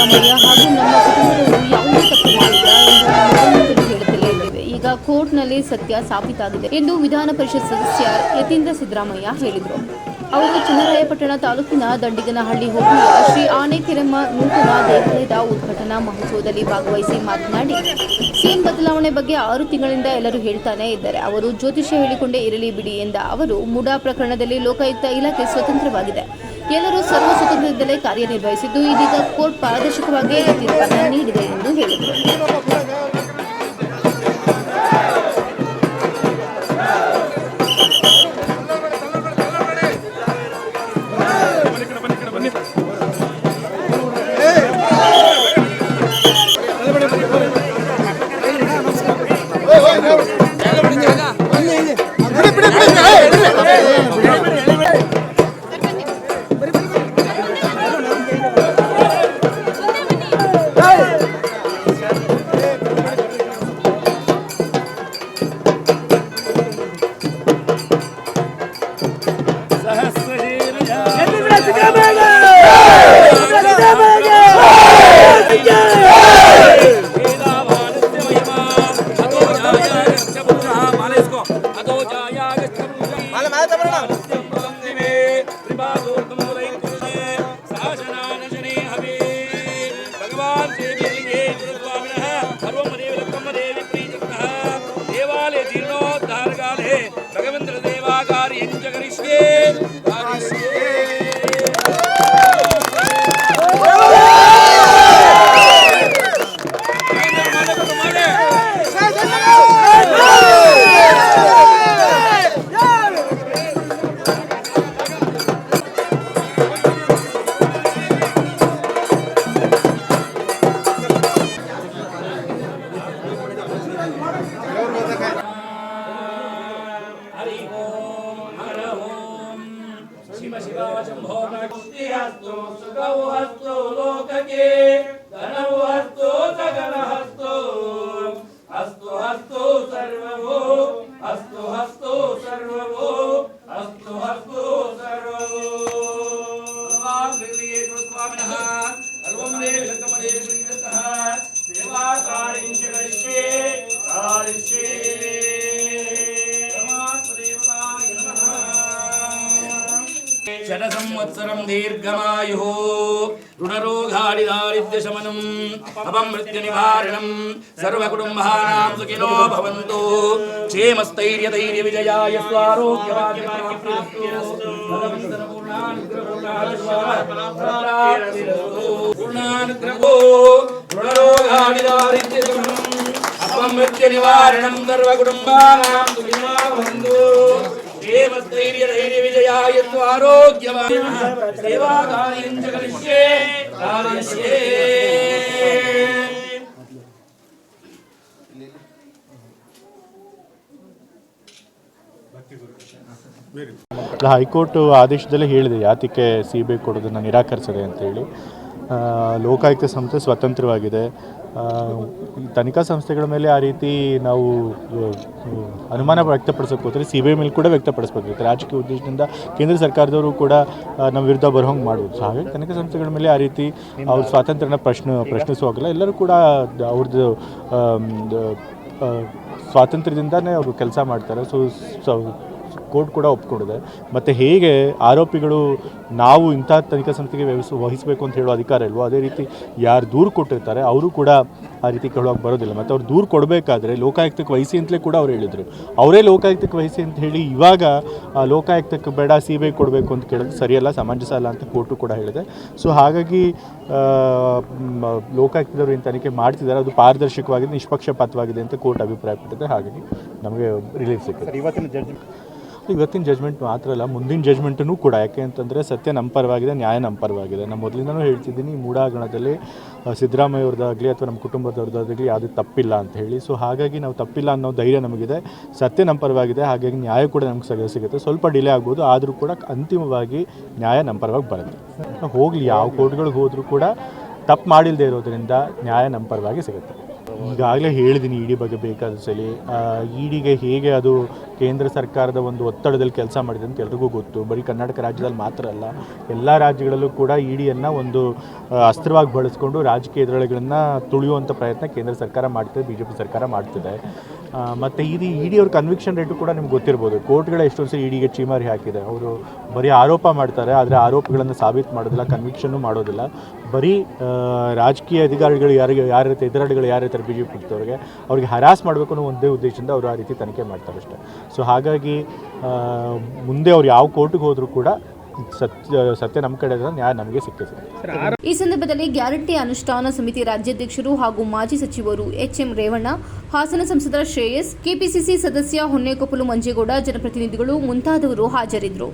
ಹಾಗೂ ನಮ್ಮ ಯಾವುದೇ ಈಗ ಕೋರ್ಟ್ನಲ್ಲಿ ಸತ್ಯ ಸಾಬೀತಾಗಿದೆ ಎಂದು ವಿಧಾನ ಪರಿಷತ್ ಸದಸ್ಯ ಯತೀಂದ್ರ ಸಿದ್ದರಾಮಯ್ಯ ಹೇಳಿದರು. ಅವರು ಚನ್ನರಾಯಪಟ್ಟಣ ತಾಲೂಕಿನ ದಂಡಿಗನಹಳ್ಳಿ ಹೋಬಳಿಯ ಶ್ರೀ ಆನೆಕೆರೆಮ್ಮ ನೂತನ ದೇವಾಲಯದ ಉದ್ಘಾಟನಾ ಮಹೋತ್ಸವದಲ್ಲಿ ಭಾಗವಹಿಸಿ ಮಾತನಾಡಿ, ಸಿಎಂ ಬದಲಾವಣೆ ಬಗ್ಗೆ ಆರು ತಿಂಗಳಿಂದ ಎಲ್ಲರೂ ಹೇಳ್ತಾನೆ ಇದ್ದಾರೆ. ಅವರು ಜ್ಯೋತಿಷ್ಯ ಹೇಳಿಕೊಂಡೇ ಇರಲಿ ಬಿಡಿ ಎಂದ ಅವರು, ಮುಡಾ ಪ್ರಕರಣದಲ್ಲಿ ಲೋಕಾಯುಕ್ತ ಇಲಾಖೆ ಸ್ವತಂತ್ರವಾಗಿದೆ. ಎಲ್ಲರೂ ಸರ್ವ ಸ್ವತಂತ್ರದಿಂದಲೇ ಕಾರ್ಯನಿರ್ವಹಿಸಿದ್ದು ಇದೀಗ ಕೋರ್ಟ್ ಪಾರದರ್ಶಕವಾಗಿ ತೀರ್ಪನ್ನು ನೀಡಿದೆ ಎಂದು ಹೇಳಿದರು. భగవంతుడి దేవాగారి ఎంచగరిస్తే షట సంవత్సరం దీర్ఘమాయు రుణరోగాడిదారిద్ర్యశమనం అపమృత్యు నివారణం సర్వకుటుంబానాం సుఖినో భవంతు క్షేమస్థైర్యధైర్య విజయాయ స్వారోగ్యమాగ్రహో రుణరోగాడిదారిద్ర్యశమనం అపమృత్యు నివారణం సర్వకుటుంబానాం సుఖినో భవంతు ಕ್ಷೇಮಸ್ಥೈರ್ಯ ಧೈರ್ಯ ವಿಜಯ ಎಂದು ಆರೋಗ್ಯವಾದ ಸೇವಾ ಕಾರ್ಯಂಚ ಕಲಿಷ್ಯೆ ಕಾರ್ಯಸ್ಯೇ ಹೈಕೋರ್ಟ್ ಆದೇಶದಲ್ಲೇ ಹೇಳಿದೆ ಯಾತಿಕೆ ಸಿ ಬಿ ಕೊಡೋದನ್ನು ನಿರಾಕರಿಸಿದೆ ಅಂತೇಳಿ. ಲೋಕಾಯುಕ್ತ ಸಂಸ್ಥೆ ಸ್ವತಂತ್ರವಾಗಿದೆ. ತನಿಖಾ ಸಂಸ್ಥೆಗಳ ಮೇಲೆ ಆ ರೀತಿ ನಾವು ಅನುಮಾನ ವ್ಯಕ್ತಪಡಿಸೋಕೆ ಹೋದರೆ ಸಿ ಬಿ ಐ ಮೇಲೆ ಕೂಡ ವ್ಯಕ್ತಪಡಿಸ್ಬೇಕಾಗುತ್ತೆ. ರಾಜಕೀಯ ಉದ್ದೇಶದಿಂದ ಕೇಂದ್ರ ಸರ್ಕಾರದವರು ಕೂಡ ನಮ್ಮ ವಿರುದ್ಧ ಬರೋಂಗೆ ಮಾಡ್ಬೋದು. ಸೊ ಹಾಗಾಗಿ ತನಿಖಾ ಸಂಸ್ಥೆಗಳ ಮೇಲೆ ಆ ರೀತಿ ಅವ್ರ ಸ್ವಾತಂತ್ರ್ಯನ ಪ್ರಶ್ನೆ ಪ್ರಶ್ನಿಸುವಾಗಲ್ಲ ಎಲ್ಲರೂ ಕೂಡ ಅವ್ರದ್ದು ಸ್ವಾತಂತ್ರ್ಯದಿಂದಾನೇ ಅವರು ಕೆಲಸ ಮಾಡ್ತಾರೆ. ಸೊ ಕೋರ್ಟ್ ಕೂಡ ಒಪ್ಕೊಂಡಿದೆ. ಮತ್ತು ಹೇಗೆ ಆರೋಪಿಗಳು ನಾವು ಇಂಥ ತನಿಖಾ ಸಂಸ್ಥೆಗೆ ವ್ಯವಸ್ಥೆ ವಹಿಸಬೇಕು ಅಂತ ಹೇಳೋ ಅಧಿಕಾರ ಇಲ್ವೋ, ಅದೇ ರೀತಿ ಯಾರು ದೂರು ಕೊಟ್ಟಿರ್ತಾರೆ, ಅವರು ಕೂಡ ಆ ರೀತಿ ಕೇಳೋಕೆ ಬರೋದಿಲ್ಲ. ಮತ್ತು ಅವ್ರು ದೂರು ಕೊಡಬೇಕಾದ್ರೆ ಲೋಕಾಯುಕ್ತಕ್ಕೆ ವಹಿಸಿ ಅಂತಲೇ ಕೂಡ ಅವ್ರು ಹೇಳಿದರು. ಅವರೇ ಲೋಕಾಯುಕ್ತಕ್ಕೆ ವಹಿಸಿ ಅಂತ ಹೇಳಿ ಇವಾಗ ಲೋಕಾಯುಕ್ತಕ್ಕೆ ಬೇಡ ಸಿ ಬಿ ಐ ಕೊಡಬೇಕು ಅಂತ ಕೇಳೋದು ಸರಿಯಲ್ಲ ಸಮಂಜಸ ಅಲ್ಲ ಅಂತ ಕೋರ್ಟು ಕೂಡ ಹೇಳಿದೆ. ಸೊ ಹಾಗಾಗಿ ಲೋಕಾಯುಕ್ತದವರು ಏನು ತನಿಖೆ ಮಾಡ್ತಿದ್ದಾರೆ, ಅದು ಪಾರದರ್ಶಕವಾಗಿದೆ, ನಿಷ್ಪಕ್ಷಪಾತವಾಗಿದೆ ಅಂತ ಕೋರ್ಟ್ ಅಭಿಪ್ರಾಯಪಟ್ಟಿದೆ. ಹಾಗಾಗಿ ನಮಗೆ ರಿಲೀಫ್ ಸಿಕ್ಕಿದೆ. ಇವತ್ತಿನ ಜಡ್ಜ್ಮೆಂಟ್ ಇವತ್ತಿನ ಜಜ್ಮೆಂಟ್ ಮಾತ್ರ ಅಲ್ಲ ಮುಂದಿನ ಜಜ್ಮೆಂಟನ್ನು ಕೂಡ. ಯಾಕೆ ಅಂತಂದರೆ ಸತ್ಯ ನಮ್ಮ ಪರವಾಗಿದೆ ನ್ಯಾಯ ನಮ್ಮ ಪರವಾಗಿದೆ. ನಾನು ಮೊದಲಿಂದನೂ ಹೇಳ್ತಿದ್ದೀನಿ ಮೂಡಾಗಣದಲ್ಲಿ ಆ, ಸಿದ್ದರಾಮಯ್ಯ ಅವ್ರದ್ದಾಗಲಿ ಅಥವಾ ನಮ್ಮ ಕುಟುಂಬದವ್ರದ್ದಾಗಲಿ ಯಾವುದೇ ತಪ್ಪಿಲ್ಲ ಅಂತ ಹೇಳಿ. ಸೊ ಹಾಗಾಗಿ ನಾವು ತಪ್ಪಿಲ್ಲ ಅನ್ನೋ ಧೈರ್ಯ ನಮಗಿದೆ. ಸತ್ಯ ನಮ್ಮ ಹಾಗಾಗಿ ನ್ಯಾಯ ಕೂಡ ನಮ್ಗೆ ಸಗ ಸಿಗುತ್ತೆ. ಸ್ವಲ್ಪ ಡಿಲೇ ಆಗ್ಬೋದು ಆದರೂ ಕೂಡ ಅಂತಿಮವಾಗಿ ನ್ಯಾಯ ನಮ್ಮ ಪರವಾಗಿ ಬರುತ್ತೆ. ಹೋಗಲಿ ಯಾವ ಕೋರ್ಟ್ಗಳಿಗೆ ಹೋದರೂ ಕೂಡ ತಪ್ಪು ಮಾಡಿಲ್ಲದೆ ಇರೋದ್ರಿಂದ ನ್ಯಾಯ ನಮ್ಮ ಪರವಾಗಿ ಸಿಗುತ್ತೆ. ಈಗಾಗಲೇ ಹೇಳಿದ್ದೀನಿ ಇಡಿ ಬಗ್ಗೆ ಬೇಕಾದ ಸಲ. ಇಡಿಗೆ ಹೇಗೆ ಅದು ಕೇಂದ್ರ ಸರ್ಕಾರದ ಒಂದು ಒತ್ತಡದಲ್ಲಿ ಕೆಲಸ ಮಾಡಿದೆ ಅಂತ ಎಲ್ರಿಗೂ ಗೊತ್ತು. ಬರೀ ಕರ್ನಾಟಕ ರಾಜ್ಯದಲ್ಲಿ ಮಾತ್ರ ಅಲ್ಲ, ಎಲ್ಲ ರಾಜ್ಯಗಳಲ್ಲೂ ಕೂಡ ಇಡಿಯನ್ನು ಒಂದು ಅಸ್ತ್ರವಾಗಿ ಬಳಸ್ಕೊಂಡು ರಾಜಕೀಯ ಎದುರುಳಿಗಳನ್ನು ತುಳಿಯುವಂಥ ಪ್ರಯತ್ನ ಕೇಂದ್ರ ಸರ್ಕಾರ ಮಾಡ್ತಿದೆ ಬಿ ಜೆ ಪಿ ಸರ್ಕಾರ ಮಾಡ್ತಿದೆ. ಮತ್ತು ಇದು ಡಿ ಅವ್ರ ಕನ್ವಿಕ್ಷನ್ ರೇಟು ಕೂಡ ನಿಮ್ಗೆ ಗೊತ್ತಿರ್ಬೋದು. ಕೋರ್ಟ್ಗಳ ಎಷ್ಟೊಂದು ಸರಿ ಇಡಿಗೆ ಚೀಮಾರಿ ಹಾಕಿದೆ. ಅವರು ಬರೀ ಆರೋಪ ಮಾಡ್ತಾರೆ, ಆದರೆ ಆರೋಪಗಳನ್ನು ಸಾಬೀತು ಮಾಡೋದಿಲ್ಲ ಕನ್ವಿಕ್ಷನ್ನು ಮಾಡೋದಿಲ್ಲ. ಬರೀ ರಾಜಕೀಯ ಅಧಿಕಾರಿಗಳು ಯಾರಿಗೆ, ಯಾರ ರೀತಿ ಎದುರಾಳಿಗಳು ಯಾರಿರ್ತಾರೆ ಬಿ ಜೆ ಪಿ ಅವ್ರಿಗೆ ಅವ್ರಿಗೆ ಹರಾಸ್ ಮಾಡಬೇಕು ಅನ್ನೋ ಒಂದೇ ಉದ್ದೇಶದಿಂದ ಅವರು ಆ ರೀತಿ ತನಿಖೆ ಮಾಡ್ತಾರೆ ಅಷ್ಟೇ ಸೊ ಹಾಗಾಗಿ ಮುಂದೆ ಅವ್ರು ಯಾವ ಕೋರ್ಟಿಗೆ ಹೋದರೂ ಕೂಡ ಸತ್ಯ ಸತ್ಯ ನಮ್ಮ ಕಡೆ ನ್ಯಾಯ ನಮಗೆ ಈ ಸಂದರ್ಭದಲ್ಲಿ ಗ್ಯಾರಂಟಿ ಅನುಷ್ಠಾನ ಸಮಿತಿ ರಾಜ್ಯಾಧ್ಯಕ್ಷರು ಹಾಗೂ ಮಾಜಿ ಸಚಿವರು ಎಚ್ಎಂ ರೇವಣ್ಣ, ಹಾಸನ ಸಂಸದ ಶ್ರೇಯಸ್, ಕೆಪಿಸಿಸಿ ಸದಸ್ಯ ಹೊನ್ನೇಕೊಪ್ಪಲು ಮಂಜೇಗೌಡ, ಜನಪ್ರತಿನಿಧಿಗಳು ಮುಂತಾದವರು ಹಾಜರಿದ್ದರು.